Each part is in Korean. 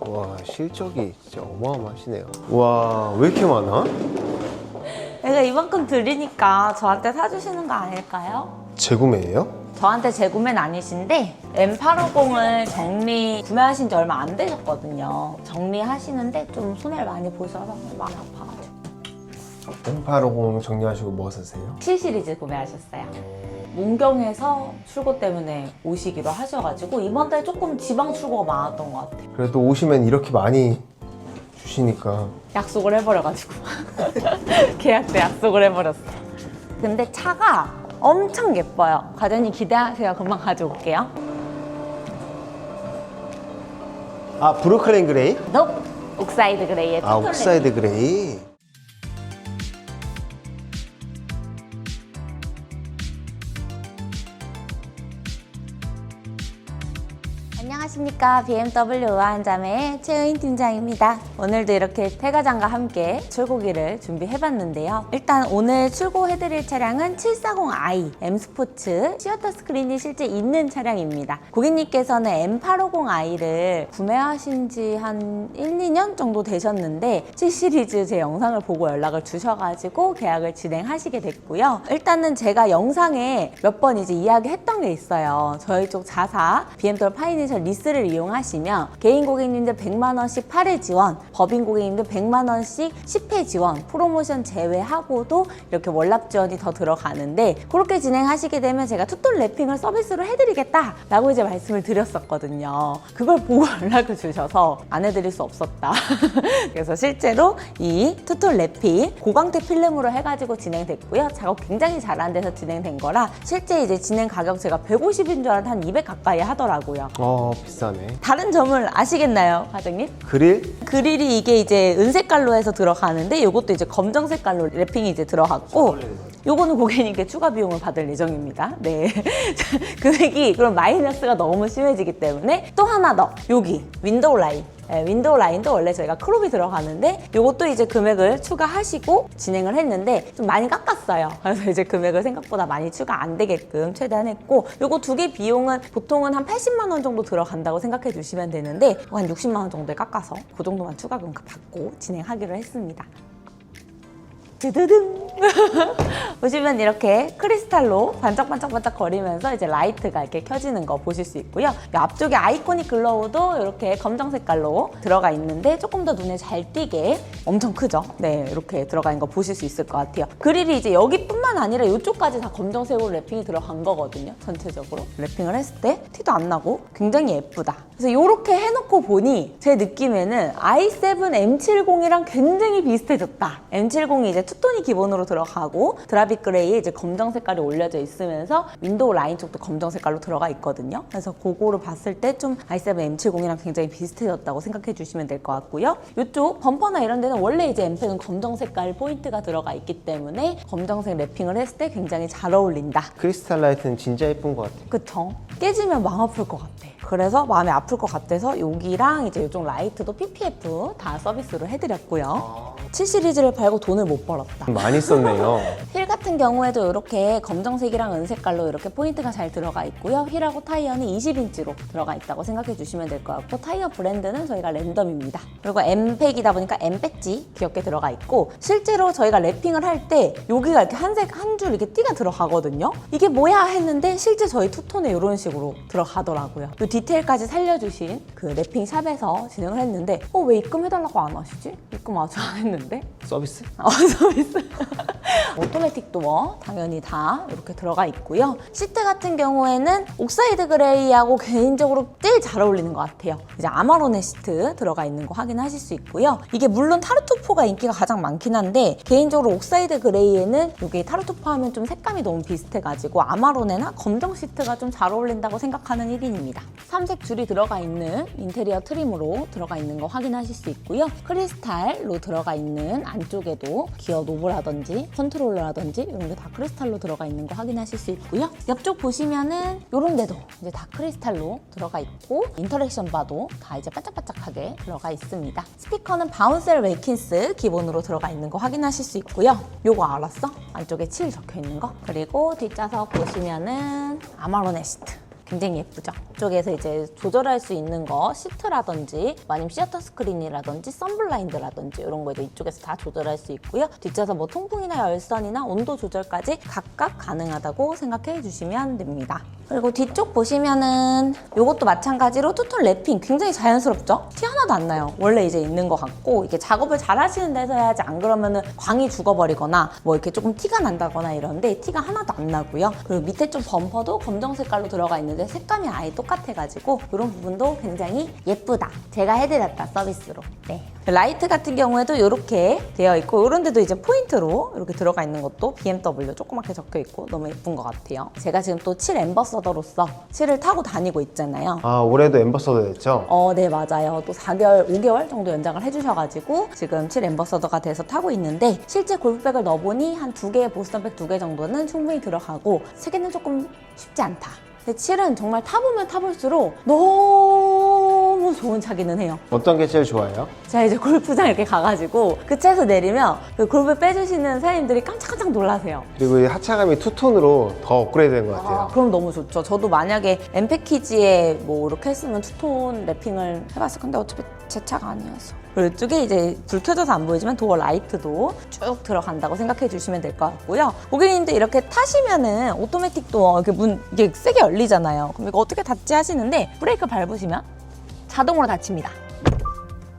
와 실적이 진짜 어마어마하시네요. 와 왜 이렇게 많아? 내가 이만큼 드리니까 저한테 사주시는 거 아닐까요? 재구매예요? 저한테 재구매는 아니신데 M850을 정리 구매하신 지 얼마 안 되셨거든요. 정리하시는데 좀 손해를 많이 보셔서 마음 아파가지고 M850 정리하시고 뭐 사세요? 7 시리즈 구매하셨어요. 문경에서 출고 때문에 오시기로 하셔가지고 이번 달 조금 지방 출고가 많았던 것 같아요. 그래도 오시면 이렇게 많이 주시니까 약속을 해버려가지고 계약 때 약속을 해버렸어. 근데 차가 엄청 예뻐요. 과장님 기대하세요. 금방 가져올게요. 아 브루클린 그레이? 너 옥사이드 그레이의 아. 옥사이드 그레이 안녕하십니까. BMW 우아한자매의 최의인 팀장입니다. 오늘도 이렇게 태가장과 함께 출고기를 준비해봤는데요. 일단 오늘 출고해드릴 차량은 740i M스포츠 시어터 스크린이 실제 있는 차량입니다. 고객님께서는 M850i를 구매하신 지 한 1, 2년 정도 되셨는데 7 시리즈 제 영상을 보고 연락을 주셔가지고 계약을 진행하시게 됐고요. 일단은 제가 영상에 몇 번 이제 이야기했던 게 있어요. 저희 쪽 자사 BMW 파이낸셜 리스를 이용하시면 개인 고객님들 100만 원씩 8회 지원, 법인 고객님들 100만 원씩 10회 지원, 프로모션 제외하고도 이렇게 월납 지원이 더 들어가는데 그렇게 진행하시게 되면 제가 투톤 랩핑을 서비스로 해드리겠다라고 이제 말씀을 드렸었거든요. 그걸 보고 연락을 주셔서 안 해드릴 수 없었다. 그래서 실제로 이 투톤 랩핑 고광택 필름으로 해가지고 진행됐고요. 작업 굉장히 잘한 데서 진행된 거라 실제 이제 진행 가격 제가 150인 줄 알았는데 한 200 가까이 하더라고요. 어 비싸네 다른 점을 아시겠나요, 과장님? 그릴? 그릴이 이게 이제 은색깔로 해서 들어가는데 이것도 이제 검정 색깔로 랩핑이 이제 들어갔고 요거는 고객님께 추가 비용을 받을 예정입니다. 네. 금액이 그럼 마이너스가 너무 심해지기 때문에 또 하나 더 여기 윈도우 라인 네, 윈도우 라인도 원래 저희가 크롭이 들어가는데 요것도 이제 금액을 추가하시고 진행을 했는데 좀 많이 깎았어요. 그래서 이제 금액을 생각보다 많이 추가 안 되게끔 최대한 했고 요거 두 개 비용은 보통은 한 80만 원 정도 들어간다고 생각해 주시면 되는데 한 60만 원 정도에 깎아서 그 정도만 추가금 받고 진행하기로 했습니다. 드드등 보시면 이렇게 크리스탈로 반짝반짝반짝 거리면서 이제 라이트가 이렇게 켜지는 거 보실 수 있고요. 이 앞쪽에 아이코닉 글로우도 이렇게 검정 색깔로 들어가 있는데 조금 더 눈에 잘 띄게 엄청 크죠? 네, 이렇게 들어가 있는 거 보실 수 있을 것 같아요. 그릴이 이제 여기뿐만 아니라 이쪽까지 다 검정색으로 랩핑이 들어간 거거든요. 전체적으로 랩핑을 했을 때 티도 안 나고 굉장히 예쁘다. 그래서 이렇게 해놓고 보니 제 느낌에는 i7 M70이랑 굉장히 비슷해졌다. M70이 이제 투톤이 기본으로 들어가고 드라빅 그레이에 이제 검정 색깔이 올려져 있으면서 윈도우 라인 쪽도 검정 색깔로 들어가 있거든요. 그래서 그거를 봤을 때 좀 i7 M70이랑 굉장히 비슷해졌다고 생각해 주시면 될 것 같고요. 이쪽 범퍼나 이런 데는 원래 이제 M10은 검정 색깔 포인트가 들어가 있기 때문에 검정색 랩핑을 했을 때 굉장히 잘 어울린다. 크리스탈 라이트는 진짜 예쁜 것 같아 그쵸? 깨지면 마음 아플 것 같아. 그래서 마음이 아플 것 같아서 여기랑 이제 이쪽 라이트도 PPF 다 서비스로 해드렸고요. 7 시리즈를 팔고 돈을 못 벌었다. 많이 썼네요 휠 같은 경우에도 이렇게 검정색이랑 은색깔로 이렇게 포인트가 잘 들어가 있고요. 휠하고 타이어는 20인치로 들어가 있다고 생각해 주시면 될 것 같고 타이어 브랜드는 저희가 랜덤입니다. 그리고 M팩이다 보니까 M 배지 귀엽게 들어가 있고 실제로 저희가 랩핑을 할 때 여기가 이렇게 한색 한 줄 이렇게 띠가 들어가거든요. 이게 뭐야 했는데 실제 저희 투톤에 이런 식으로 들어가더라고요. 이 디테일까지 살려주신 그 랩핑 샵에서 진행을 했는데 어 왜 입금해달라고 안 하시지? 입금 아직 안 했는데 서비스? 어, 서비스. 오토매틱 도어 당연히 다 이렇게 들어가 있고요. 시트 같은 경우에는 옥사이드 그레이하고 개인적으로 제일 잘 어울리는 것 같아요. 이제 아마로네 시트 들어가 있는 거 확인하실 수 있고요. 이게 물론 타르투포가 인기가 가장 많긴 한데 개인적으로 옥사이드 그레이에는 이게 타르투포 하면 좀 색감이 너무 비슷해가지고 아마로네나 검정 시트가 좀 잘 어울린다고 생각하는 1인입니다. 삼색 줄이 들어가 있는 인테리어 트림으로 들어가 있는 거 확인하실 수 있고요. 크리스탈로 들어가 있는 안쪽에도 기어 노브라든지 컨트롤러라든지 이런 게 다 크리스탈로 들어가 있는 거 확인하실 수 있고요. 옆쪽 보시면은 이런 데도 이제 다 크리스탈로 들어가 있고 인터랙션 바도 다 이제 반짝반짝하게 들어가 있습니다. 스피커는 바운셀 웨이킨스 기본으로 들어가 있는 거 확인하실 수 있고요. 요거 알았어? 안쪽에 7 적혀 있는 거. 그리고 뒷좌석 보시면은 아마로네 시트. 굉장히 예쁘죠. 이쪽에서 이제 조절할 수 있는 거 시트라든지 아니면 시어터 스크린이라든지 선블라인드라든지 이런 거 이제 이쪽에서 다 조절할 수 있고요. 뒷좌석 뭐 통풍이나 열선이나 온도 조절까지 각각 가능하다고 생각해 주시면 됩니다. 그리고 뒤쪽 보시면은 이것도 마찬가지로 투톤 랩핑 굉장히 자연스럽죠? 티 하나도 안 나요. 원래 이제 있는 것 같고 이게 작업을 잘 하시는 데서 해야지 안 그러면은 광이 죽어버리거나 뭐 이렇게 조금 티가 난다거나 이런데 티가 하나도 안 나고요. 그리고 밑에 좀 범퍼도 검정 색깔로 들어가 있는 데 색감이 아예 똑같아가지고 이런 부분도 굉장히 예쁘다. 제가 해드렸다 서비스로. 네. 라이트 같은 경우에도 이렇게 되어 있고 이런 데도 이제 포인트로 이렇게 들어가 있는 것도 BMW 조그맣게 적혀 있고 너무 예쁜 것 같아요. 제가 지금 또 7 엠버서더로서 7을 타고 다니고 있잖아요. 아 올해도 엠버서더 됐죠? 어, 네, 맞아요. 또 4개월, 5개월 정도 연장을 해주셔가지고 지금 7 엠버서더가 돼서 타고 있는데 실제 골프백을 넣어보니 한 두 개의 보스턴백 두 개 정도는 충분히 들어가고 세 개는 조금 쉽지 않다. 근데 7은 정말 타보면 타볼수록 너무 좋은 차기는 해요. 어떤 게 제일 좋아요? 제가 이제 골프장 이렇게 가가지고 그 차에서 내리면 그 골프 빼주시는 사장님들이 깜짝깜짝 놀라세요. 그리고 이 하차감이 투톤으로 더 업그레이드 된 것 같아요. 아, 그럼 너무 좋죠. 저도 만약에 M 패키지에 뭐 이렇게 했으면 투톤 랩핑을 해봤을 건데 어차피 제 차가 아니어서. 그리고 이쪽에 이제 불 켜져서 안 보이지만 도어 라이트도 쭉 들어간다고 생각해 주시면 될 것 같고요. 고객님들 이렇게 타시면은 오토매틱 도어 이렇게 문 이게 세게 열리잖아요. 그럼 이거 어떻게 닫지 하시는데 브레이크 밟으시면 자동으로 닫힙니다.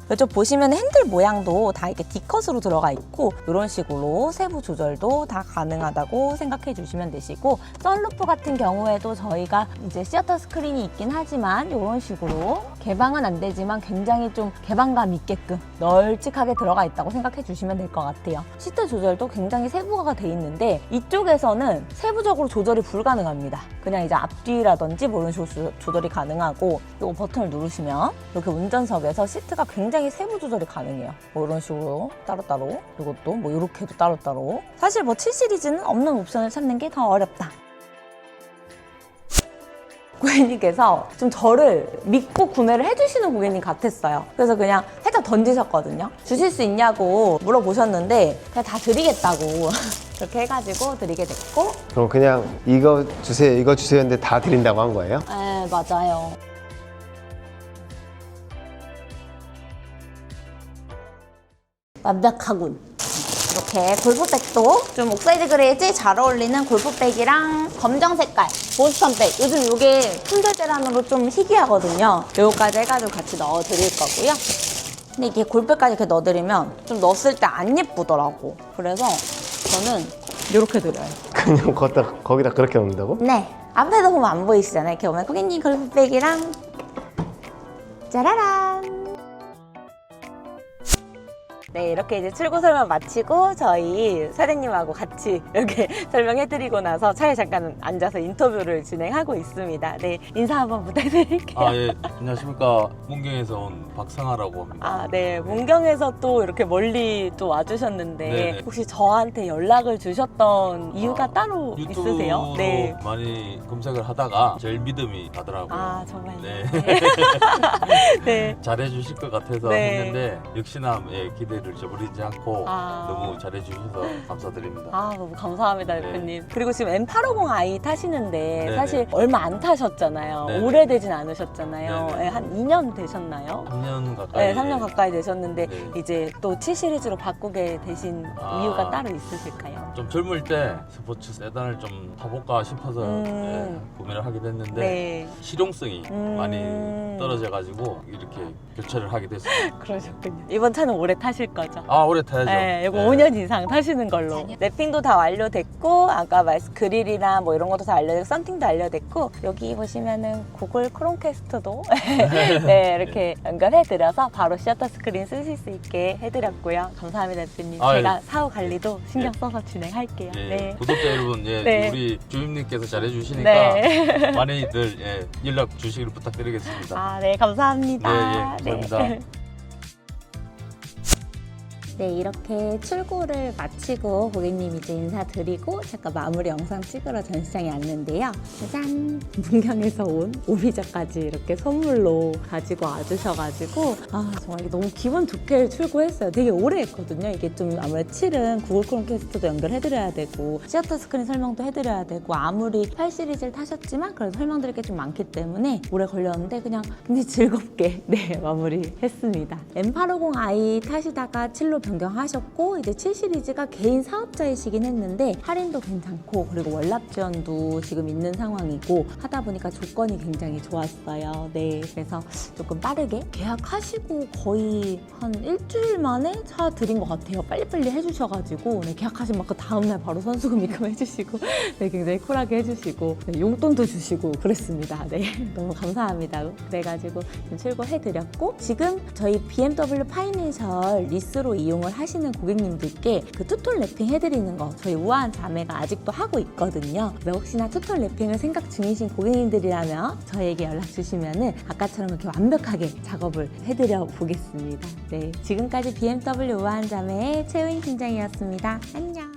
이쪽 보시면 핸들 모양도 다 이렇게 D컷으로 들어가 있고 이런 식으로 세부 조절도 다 가능하다고 생각해 주시면 되시고 썬루프 같은 경우에도 저희가 이제 시어터 스크린이 있긴 하지만 이런 식으로 개방은 안 되지만 굉장히 좀 개방감 있게끔 널찍하게 들어가 있다고 생각해 주시면 될 것 같아요. 시트 조절도 굉장히 세부화가 돼 있는데 이쪽에서는 세부적으로 조절이 불가능합니다. 그냥 이제 앞뒤라든지 뭐 이런 조절이 가능하고 이 버튼을 누르시면 이렇게 운전석에서 시트가 굉장히 세부 조절이 가능해요. 뭐 이런 식으로 따로따로 이것도 뭐 이렇게도 따로따로 사실 뭐 7 시리즈는 없는 옵션을 찾는 게 더 어렵다. 고객님께서 좀 저를 믿고 구매를 해주시는 고객님 같았어요. 그래서 그냥 살짝 던지셨거든요. 주실 수 있냐고 물어보셨는데 그냥 다 드리겠다고 그렇게 해가지고 드리게 됐고 그럼 그냥 이거 주세요, 이거 주세요 했는데 다 드린다고 한 거예요? 네, 맞아요. 완벽하군. 이렇게 골프백도 좀 옥사이드 그레이에 제일 잘 어울리는 골프백이랑 검정 색깔 보스턴백. 요즘 이게 품절대란으로 좀 희귀하거든요. 요거까지 해가지고 같이 넣어드릴 거고요. 근데 이게 골프백까지 이렇게 넣어드리면 좀 넣었을 때 안 예쁘더라고. 그래서 저는 이렇게 드려요. 그냥 거기다, 거기다 그렇게 넣는다고? 네. 앞에도 보면 안 보이시잖아요. 이렇게 오면 고객님 골프백이랑 짜라란. 네, 이렇게 이제 출고 설명 마치고 저희 사장님하고 같이 이렇게 설명해드리고 나서 차에 잠깐 앉아서 인터뷰를 진행하고 있습니다. 네, 인사 한번 부탁드릴게요. 아, 예. 안녕하십니까. 문경에서 온 박상아라고 합니다. 아, 네. 문경에서 또 이렇게 멀리 또 와주셨는데 네네. 혹시 저한테 연락을 주셨던 이유가 아, 따로 유튜브로 있으세요? 네. 많이 검색을 하다가 제일 믿음이 가더라고요. 아, 정말요? 네. 네. 잘해주실 것 같아서 네. 했는데 역시나 예, 기대 를 저버리지 않고 아. 너무 잘해주셔서 감사드립니다. 아 너무 감사합니다 네. 대표님 그리고 지금 M850i 타시는데 네네. 사실 얼마 안 타셨잖아요 네네. 오래되진 않으셨잖아요 네네. 네, 한 2년 되셨나요? 3년 가까이. 네, 3년 가까이 되셨는데 네. 이제 또 7 시리즈로 바꾸게 되신 아. 이유가 따로 있으실까요? 좀 젊을 때 스포츠 세단을 좀 타볼까 싶어서 음. 예, 구매를 하게 됐는데 네, 실용성이 음. 많이 떨어져가지고 이렇게 교체를 하게 됐습니다. 그러셨군요. 이번 차는 오래 타실 거죠? 아 오래 타야죠. 네, 이거 네. 5년 이상 타시는 걸로. 랩핑도 다 완료됐고, 아까 말씀 그릴이나 뭐 이런 것도 다 완료됐고, 썬팅도 완료됐고, 여기 보시면은 구글 크롬캐스트도 네, 이렇게 연결해드려서 바로 시어터 스크린 쓰실 수 있게 해드렸고요. 감사합니다, 대표님. 아, 제가 예. 사후 관리도 신경 써서 진행할게요. 예, 네. 구독자 여러분, 예, 네. 우리 주임님께서 잘해주시니까 네. 많이들 예, 연락 주시길 부탁드리겠습니다. 아, 네, 감사합니다. 네, 예, 감사합니다. 네, 이렇게 출고를 마치고 고객님 이제 인사드리고 잠깐 마무리 영상 찍으러 전시장에 왔는데요. 짜잔! 문경에서 온 오미자까지 이렇게 선물로 가지고 와주셔가지고 아 정말 너무 기분 좋게 출고했어요. 되게 오래 했거든요. 이게 좀 아무래도 7은 구글 크롬캐스트도 연결해드려야 되고 시어터 스크린 설명도 해드려야 되고 아무리 8 시리즈를 타셨지만 그래도 설명드릴 게 좀 많기 때문에 오래 걸렸는데 그냥 굉장히 즐겁게 네 마무리했습니다. M850i 타시다가 7로 변경하셨고 이제 7 시리즈가 개인 사업자이시긴 했는데 할인도 괜찮고 그리고 월납 지원도 지금 있는 상황이고 하다 보니까 조건이 굉장히 좋았어요. 네 그래서 조금 빠르게 계약하시고 거의 한 일주일 만에 차 드린 것 같아요. 빨리빨리 해주셔가지고 네, 계약하신 만큼 다음날 바로 선수금 입금해주시고 네, 굉장히 쿨하게 해주시고 네, 용돈도 주시고 그랬습니다. 네 너무 감사합니다. 그래가지고 출고해드렸고 지금 저희 BMW 파이낸셜 리스로 이용 을 하시는 고객님들께 그 투톤 랩핑 해드리는 거 저희 우아한 자매가 아직도 하고 있거든요. 혹시나 투톤 랩핑을 생각 중이신 고객님들이라면 저에게 연락 주시면은 아까처럼 이렇게 완벽하게 작업을 해드려 보겠습니다. 네, 지금까지 BMW 우아한 자매의 최우인 팀장이었습니다. 안녕.